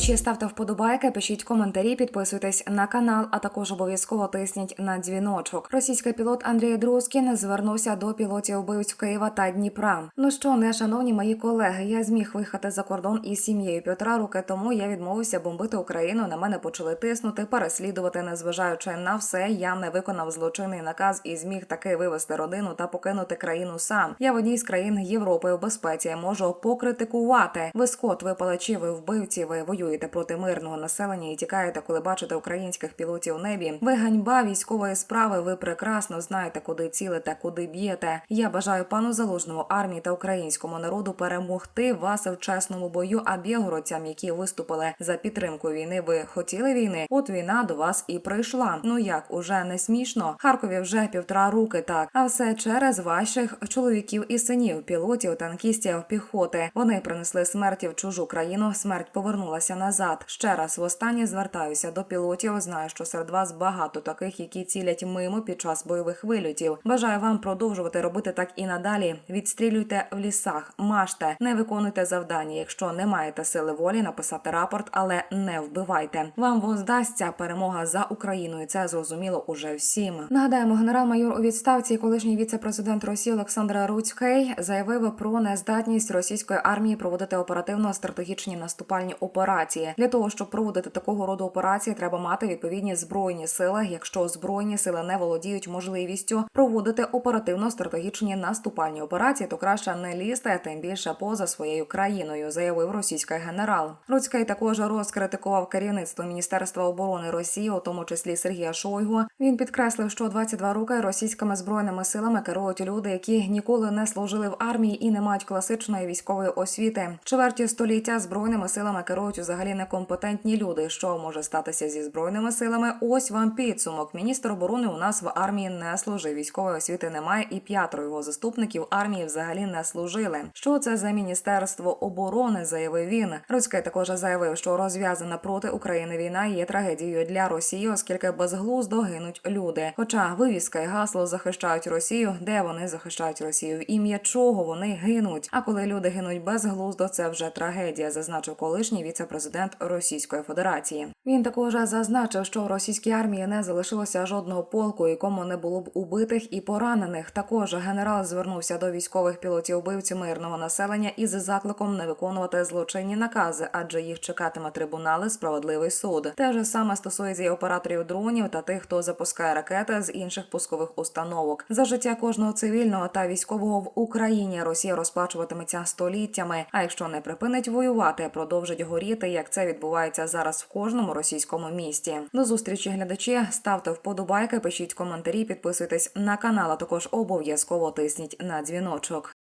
Глядачі ставте вподобайки, пишіть коментарі, підписуйтесь на канал, а також обов'язково тисніть на дзвіночок. Російський пілот Андрій Друскін звернувся до пілотів вбивць Києва та Дніпра. Ну що, не шановні мої колеги, я зміг виїхати за кордон із сім'єю півтора роки тому. Я відмовився бомбити Україну. На мене почали тиснути, переслідувати, незважаючи на все. Я не виконав злочинний наказ і зміг таки вивести родину та покинути країну сам. Я в одній з країн Європи в безпеці можу покритикувати. Ви скот, ви ви вбивці, ви воюєте проти мирного населення і тікаєте, коли бачите українських пілотів у небі. Ви ганьба військової справи. Ви прекрасно знаєте, куди цілите, куди б'єте. Я бажаю пану залужному армії та українському народу перемогти вас в чесному бою. А білгородцям, які виступили за підтримку війни, ви хотіли війни? От війна до вас і прийшла. Ну як уже не смішно? Харкові вже півтора роки так. А все через ваших чоловіків і синів, пілотів, танкістів, піхоти. Вони принесли смерті в чужу країну. Смерть повернулася назад. Ще раз востаннє звертаюся до пілотів. Знаю, що серед вас багато таких, які цілять мимо під час бойових вильотів. Бажаю вам продовжувати робити так і надалі. Відстрілюйте в лісах, мажте, не виконуйте завдання. Якщо не маєте сили волі, написати рапорт, але не вбивайте. Вам воздасться перемога за Україною. Це зрозуміло уже всім. Нагадаємо, генерал-майор у відставці, колишній віце-президент Росії Олександр Руцький заявив про нездатність російської армії проводити оперативно-стратегічні наступальні операції. Для того щоб проводити такого роду операції, треба мати відповідні збройні сили. Якщо збройні сили не володіють можливістю проводити оперативно-стратегічні наступальні операції, то краще не лізти, тим більше поза своєю країною, заявив російський генерал. Руцький також розкритикував керівництво Міністерства оборони Росії, у тому числі Сергія Шойгу. Він підкреслив, що 22 роки російськими збройними силами керують люди, які ніколи не служили в армії і не мають класичної військової освіти. Чверті століття збройними силами керують взагалі некомпетентні люди. Що може статися зі збройними силами? Ось вам підсумок. Міністр оборони у нас в армії не служив. Військової освіти немає, і п'ятеро його заступників армії взагалі не служили. Що це за міністерство оборони? заявив він. Руцький також заявив, що розв'язана проти України війна є трагедією для Росії, оскільки безглуздо гинуть люди. Хоча вивіска і гасло захищають Росію, де вони захищають Росію, ім'я чого вони гинуть. А коли люди гинуть безглуздо, це вже трагедія, зазначив колишній віце-президент Російської Федерації. Він також зазначив, що в російській армії не залишилося жодного полку, якому не було б убитих і поранених. Також генерал звернувся до військових пілотів убивців мирного населення із закликом не виконувати злочинні накази, адже їх чекатиме трибунали, справедливий суд. Те ж саме стосується і операторів дронів та тих, хто запускає ракети з інших пускових установок. За життя кожного цивільного та військового в Україні Росія розплачуватиметься століттями. А якщо не припинить воювати, продовжить горіти, як це відбувається зараз в кожному російському місті. До зустрічі глядачі ставте вподобайки, пишіть коментарі, підписуйтесь на канал. а Також обов'язково тисніть на дзвіночок.